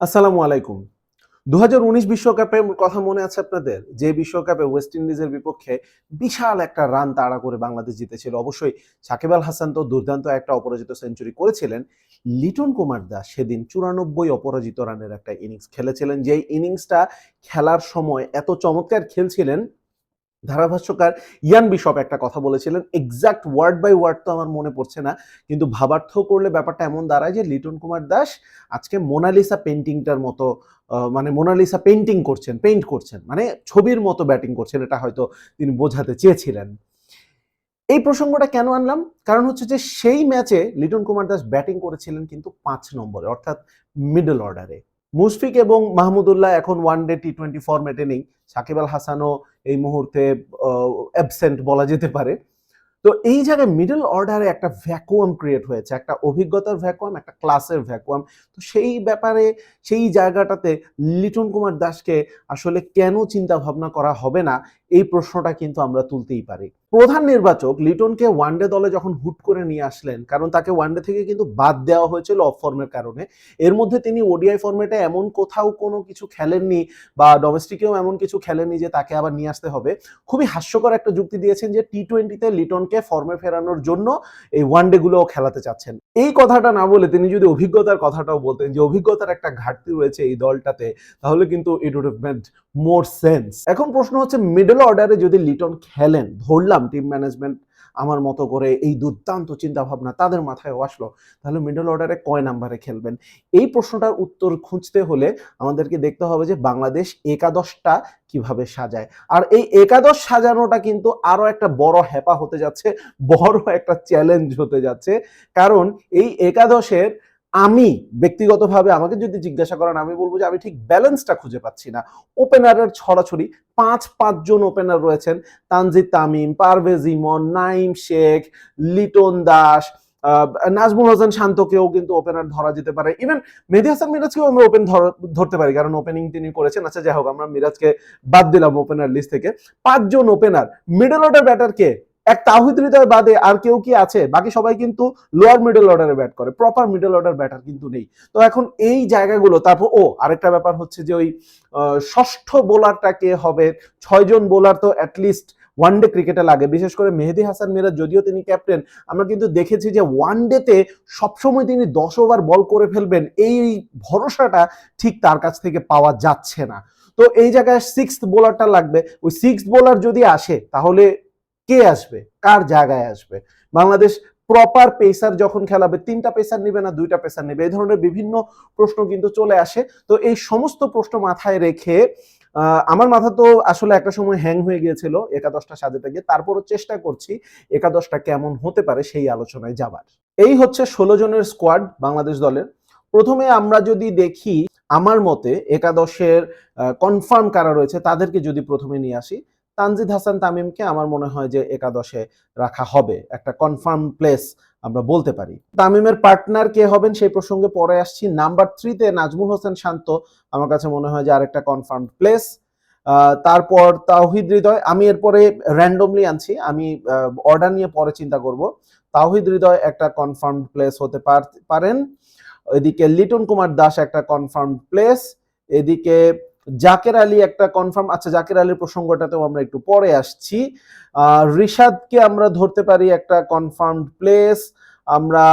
আসসালামু আলাইকুম। দু বিশ্বকাপের কথা মনে আছে আপনাদের? যে বিশ্বকাপে ওয়েস্ট ইন্ডিজের বিপক্ষে বিশাল একটা রান তাড়া করে বাংলাদেশ জিতেছিল। অবশ্যই সাকিব আল হাসান তো দুর্দান্ত একটা অপরাজিত সেঞ্চুরি করেছিলেন। লিটন কুমার দাস সেদিন চুরানব্বই অপরাজিত রানের একটা ইনিংস খেলেছিলেন। যেই ইনিংসটা খেলার সময় এত চমৎকার খেলছিলেন ধারাভাষ্যকার ইয়ান বিশপ একটা কথা বলেছিলেন এক্সাক্ট ওয়ার্ড বাই ওয়ার্ড তো আমার মনে পড়ছে না, কিন্তু ভাবার্থ করলে ব্যাপারটা এমন দাঁড়ায় যে লিটন কুমার দাস আজকে মোনালিসা পেন্টিংটার মতো মানে মোনালিসা পেন্টিং করছেন পেইন্ট করছেন মানে ছবির মতো ব্যাটিং করছেন, এটা হয়তো তিনি বোঝাতে চেয়েছিলেন। এই প্রসঙ্গটা কেন আনলাম? কারণ হচ্ছে যে সেই ম্যাচে লিটন কুমার দাস ব্যাটিং করেছিলেন কিন্তু পাঁচ নম্বরে, অর্থাৎ মিডল অর্ডারে মুশফিক এবং মাহমুদুল্লাহ এখন ওয়ান ডে টি টোয়েন্টি ফর্মেটে নেই। সাকিব আল হাসানও এই মুহূর্তে অ্যাবসেন্ট বলা যেতে পারে। তো এই জায়গায় মিডল অর্ডারে একটা ভ্যাকুয়াম ক্রিয়েট হয়েছে। একটা অভিজ্ঞতার ভ্যাকুয়াম একটা ক্লাসের ভ্যাকুয়াম তো সেই ব্যাপারে, সেই জায়গাটাতে লিটন কুমার দাসকে আসলে কেন চিন্তা ভাবনা করা হবে না? এই প্রশ্নটা কিন্তু আমরা তুলতেই পারি। প্রধান নির্বাচক লিটনকে ওয়ানডে দলে যখন হুট করে নিয়ে আসলেন, কারণ তাকে ওয়ানডে থেকে কিন্তু বাদ দেওয়া হয়েছিল অফ ফর্মের কারণে, এর মধ্যে তিনি ওডিআই ফর্মেটে এমন কোথাও কোনো কিছু খেলেননি বা ডোমেস্টিকেও এমন কিছু খেলেননি যে তাকে আবার নিয়ে আসতে হবে। খুবই হাস্যকর একটা যুক্তি দিয়েছেন যে টি টোয়েন্টিতে লিটনকে ফর্মে ফেরানোর জন্য এই ওয়ানডে গুলোও খেলাতে চাচ্ছেন। এই কথাটা না বলে তিনি যদি অভিজ্ঞতার কথাটাও বলতেন যে অভিজ্ঞতার একটা ঘাটতি রয়েছে এই দলটাতে, তাহলে কিন্তু ইট উড মোর সেন্স এখন প্রশ্ন হচ্ছে মিডল অর্ডারে যদি লিটন খেলেন, ধরলাম টিম ম্যানেজমেন্ট আমার মতো করে এই দুর্দান্ত চিন্তা ভাবনা তাদের মাথায় আসলো, তাহলে মিডল অর্ডারে কয় নাম্বারে খেলবেন? এই প্রশ্নটার উত্তর খুঁজতে হলে আমাদেরকে দেখতে হবে যে বাংলাদেশ একাদশটা কীভাবে সাজায়। আর এই একাদশ সাজানোটা কিন্তু আরও একটা বড় হ্যাপা হতে যাচ্ছে, বড় একটা চ্যালেঞ্জ হতে যাচ্ছে। কারণ এই একাদশের আমি ব্যক্তিগতভাবে আমাকে যদি জিজ্ঞাসা করেন, আমি বলব যে আমি ঠিক ব্যালেন্সটা খুঁজে পাচ্ছি না। ওপেনারের ছড়াছড়ি, পাঁচ, পাঁচজন ওপেনার রয়েছেন। তানজিদ তামিম, পারভেজ ইমন, নাইম শেখ, লিটন দাস নাজমুল হোসেন শান্তকেও কিন্তু ওপেনার ধরা যেতে পারে। ইভেন মেহেদি হাসান মিরাজকেও আমরা ওপেন ধরতে পারি, কারণ ওপেনিং তিনি করেছেন। আচ্ছা যাই হোক, আমরা মিরাজকে বাদ দিলাম ওপেনার লিস্ট থেকে। পাঁচজন ওপেনার মিডল অর্ডার ব্যাটার কে? এক তাহিদ হৃদয় বাদে আর কেউ কি আছে? বাকি সবাই কিন্তু লোয়ার মিডল অর্ডারে ব্যাট করে প্রপার মিডল অর্ডার ব্যাটার কিন্তু নেই। তো এখন এই জায়গাগুলো, তারপর, ও, আরেকটা ব্যাপার হচ্ছে যে ওই ষষ্ঠ বোলারটা কে হবে ছয়জন বোলার তো অ্যাটলিস্ট ওয়ান ডে ক্রিকেটে লাগে। বিশেষ করে মেহেদি হাসান মিরাজ যদিও তিনি ক্যাপ্টেন আমরা কিন্তু দেখেছি যে ওয়ান ডেতে সবসময় তিনি দশ ওভার বল করে ফেলবেন, এই ভরসাটা ঠিক তার কাছ থেকে পাওয়া যাচ্ছে না। তো এই জায়গায় সিক্স বোলারটা লাগবে। ওই সিক্স বোলার যদি আসে, তাহলে কে আসবে? কার জায়গায় আসবে? বাংলাদেশ প্রপার পেসার যখন খেলাবে, তিনটা পেসার নেবে না, দুইটা পেসার নেবে? এই ধরনের বিভিন্ন প্রশ্ন কিন্তু চলে আসে। তো এই সমস্ত প্রশ্ন মাথায় রেখে আমার মাথা তো আসলে একটা সময় হ্যাং হয়ে গিয়েছিল একাদশটা সাজাতে গিয়ে। তারপরও চেষ্টা করছি একাদশটা কেমন হতে পারে সেই আলোচনায় যাবার। এই হচ্ছে ষোলো জনের স্কোয়াড বাংলাদেশ দলের। প্রথমে আমরা যদি দেখি, আমার মতে একাদশের কনফার্ম কারা রয়েছে, তাদেরকে যদি প্রথমে নিয়ে আসি। তানজিদ হাসান তামিমকে আমার মনে হয় যে একাদশে রাখা হবে, একটা কনফার্ম প্লেস আমরা বলতে পারি। তামিমের পার্টনার কে হবেন সেই প্রসঙ্গে পরে আসছি। নাম্বার থ্রিতে নাজমুল হোসেন শান্ত, আমার কাছে মনে হয় যে আরেকটা কনফার্ম প্লেস তারপর তাওহিদ হৃদয়, আমি এরপরে র্যান্ডমলি আনছি, আমি অর্ডার নিয়ে পরে চিন্তা করব। তাওহিদ হৃদয় একটা কনফার্ম প্লেস হতে পার- পারেন। এদিকে লিটন কুমার দাস একটা কনফার্ম প্লেস এদিকে জাকের আলী একটা কনফার্ম আচ্ছা জাকের আলীর প্রসঙ্গটাতেও আমরা একটু পরে আসছি। রিশাদকে আমরা ধরতে পারি একটা কনফার্ম প্লেস আমরা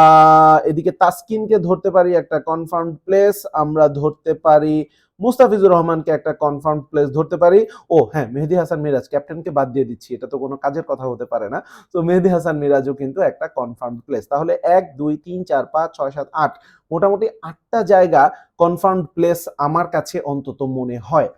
এদিকে তাসকিনকে ধরতে পারি একটা কনফার্ম প্লেস আমরা ধরতে পারি মুস্তাফিজুর রহমানকে একটা কনফার্ম প্লেস ধরতে পারি। ও হ্যাঁ মেহেদি হাসান মিরাজ ক্যাপ্টেনকে বাদ দিয়ে দিচ্ছি, এটা তো কোনো কাজের কথা হতে পারে না। তো মেহেদি হাসান মিরাজও কিন্তু একটা কনফার্ম প্লেস তাহলে এক, দুই, তিন, চার, পাঁচ, ছয়, সাত, আট মোটামুটি আটটা জায়গা কনফার্ম প্লেস আমার কাছে অন্তত মনে হয়।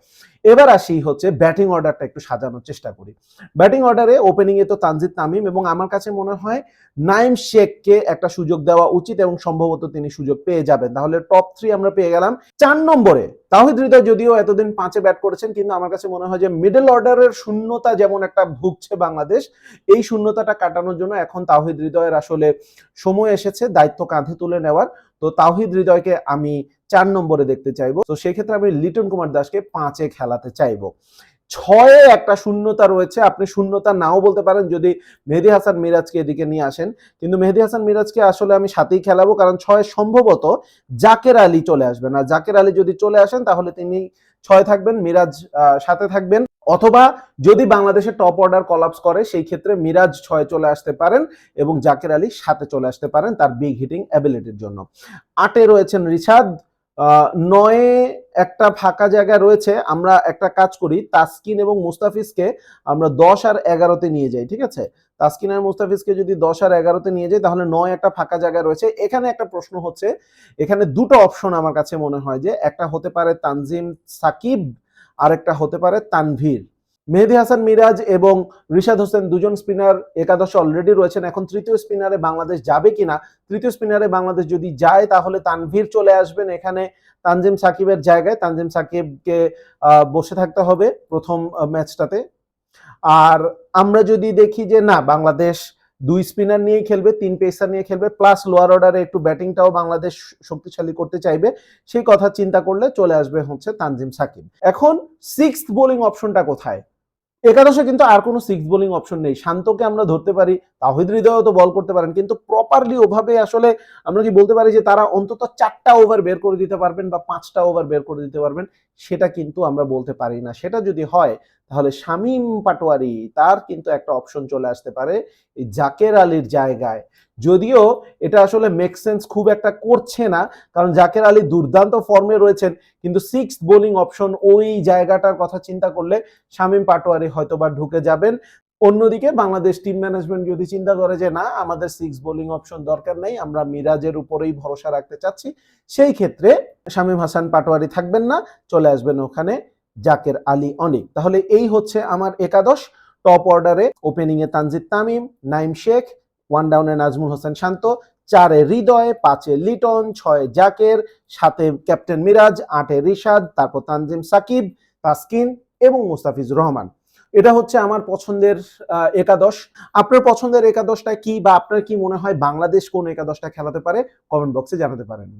এবার আসি হচ্ছে ব্যাটিং অর্ডারটা একটু সাজানোর চেষ্টা করি। ব্যাটিং অর্ডারে ওপেনিং এ তো তানজিদ তামিম এবং আমার কাছে মনে হয় নাইম শেখকে একটা সুযোগ দেওয়া উচিত এবং সম্ভবত তিনি সুযোগ পেয়ে যাবেন। তাহলে টপ থ্রি আমরা পেয়ে গেলাম চার নম্বরে। তাহিদ হৃদয় যদিও এতদিন পাঁচে ব্যাট করেছেন, কিন্তু আমার কাছে মনে হয় যে মিডল অর্ডারের শূন্যতা যেমন একটা ভুগছে বাংলাদেশ, এই শূন্যতাটা কাটানোর জন্য এখন তাহিদ হৃদয়ের আসলে সময় এসেছে, দায়িত্ব কাঁধে তুলে নেওয়ার। তো তাওহিদ হৃদয়কে আমি চার নম্বরে দেখতে চাইব। তো সেক্ষেত্রে আমি লিটন কুমার দাসকে পাঁচে খেলাতে চাইব। ছয়ে একটা শূন্যতা রয়েছে, আপনি শূন্যতা নাও বলতে পারেন, যদি মেহেদি হাসান মিরাজকে এদিকে নিয়ে আসেন। কিন্তু মেহেদি হাসান মিরাজকে আসলে আমি সাথেই খেলাবো, কারণ ছয় সম্ভবত জাকের আলী চলে আসবেন। আর জাকের আলী যদি চলে আসেন, তাহলে তিনি ছয় থাকবেন, মিরাজ সাথে থাকবেন। অথবা যদি বাংলাদেশের টপ অর্ডার কলাপস করে, সেই ক্ষেত্রে মিরাজ ছয় চলে আসতে পারেন এবং জাকের আলী সাথে চলে আসতে পারেন তার বিগ হিটিং অ্যাবিলিটির জন্য। আটে রয়েছেন রিশাদ নয়ে একটা ফাঁকা জায়গা রয়েছে, আমরা একটা কাজ করি, তাসকিন এবং মুস্তাফিজকে আমরা দশ আর এগারোতে নিয়ে যাই, ঠিক আছে? তাসকিন আর মুস্তাফিজকে যদি দশ আর এগারোতে নিয়ে যাই, তাহলে নয় একটা ফাঁকা জায়গা রয়েছে। এখানে একটা প্রশ্ন হচ্ছে, এখানে দুটো অপশন আমার কাছে মনে হয় যে, একটা হতে পারে তানজিম সাকিব আর একটা হতে পারে তানভীর। মেহেদি হাসান মিরাজ এবং রিশাদ হোসেন দুজন স্পিনার একাদশে অলরেডি রয়েছেন। এখন তৃতীয় স্পিনারে বাংলাদেশ যাবে কিনা? তৃতীয় স্পিনারে বাংলাদেশ যদি যায়, তাহলে তানভীর চলে আসবেন এখানে তানজিম সাকিবের জায়গায়। তানজিম সাকিবকে বসে থাকতে হবে প্রথম ম্যাচটাতে। আর আমরা যদি দেখি যে না, বাংলাদেশ দুই স্পিনার নিয়ে খেলবে, তিন পেসার নিয়ে খেলবে প্লাস লোয়ার অর্ডারে একটু ব্যাটিংটাও বাংলাদেশ শক্তিশালী করতে চাইবে। সেই কথা চিন্তা করলে চলে আসবে হচ্ছে তানজিম সাকিব। এখন সিক্স বোলিং অপশনটা কোথায়? একাদশে কিন্তু আর কোনো সিক্স বোলিং অপশন নেই। শান্তকে আমরা ধরতে পারি, তাহিদ হৃদয়ও তো বল করতে পারেন, কিন্তু প্রপারলি ওভাবে আসলে আমরা কি বলতে পারি যে তারা অন্তত চারটা ওভার বের করে দিতে পারবেন বা পাঁচটা ওভার বের করে দিতে পারবেন, সেটা কিন্তু আমরা বলতে পারি না। সেটা যদি হয় তাহলে শামীম পাটোয়ারি, তার কিন্তু একটা অপশন চলে আসতে পারে এই জাকের আলীর জায়গায়। যদিও এটা আসলে মেক সেন্স খুব একটা করছে না, কারণ জাকের আলী দুর্দান্ত ফর্মে রয়েছেন, কিন্তু সিক্স বোলিং অপশন ওই জায়গাটার কথা চিন্তা করলে শামীম পাটোয়ারি হয়তো বা ঢুকে যাবেন। অন্যদিকে বাংলাদেশ টিম ম্যানেজমেন্ট যদি চিন্তা করে যে, না, আমাদের সিক্স বোলিং অপশন দরকার নেই, আমরা মিরাজের উপরেই ভরসা রাখতে চাচ্ছি, সেই ক্ষেত্রে শামীম হাসান পাটোয়ারি থাকবেন না, চলে আসবেন ওখানে জাকের আলী অনিক। তাহলে এই হচ্ছে আমার একাদশ। টপ অর্ডারে ওপেনিং এ তানজিদ তামিম, নাইম শেখ, ওয়ান ডাউনে নাজমুল হোসেন শান্ত, চারে হৃদয়, পাঁচে লিটন, ছয়ে জাকের, সাতে ক্যাপ্টেন মিরাজ, আটে রিশাদ, তারপর তানজিম সাকিব, তাসকিন এবং মুস্তাফিজুর রহমান। এটা হচ্ছে আমার পছন্দের একাদশ। আপনার পছন্দের একাদশটা কি বা আপনার কি মনে হয় বাংলাদেশ কোন একাদশটা খেলাতে পারে? কমেন্ট বক্সে জানাতে পারেন।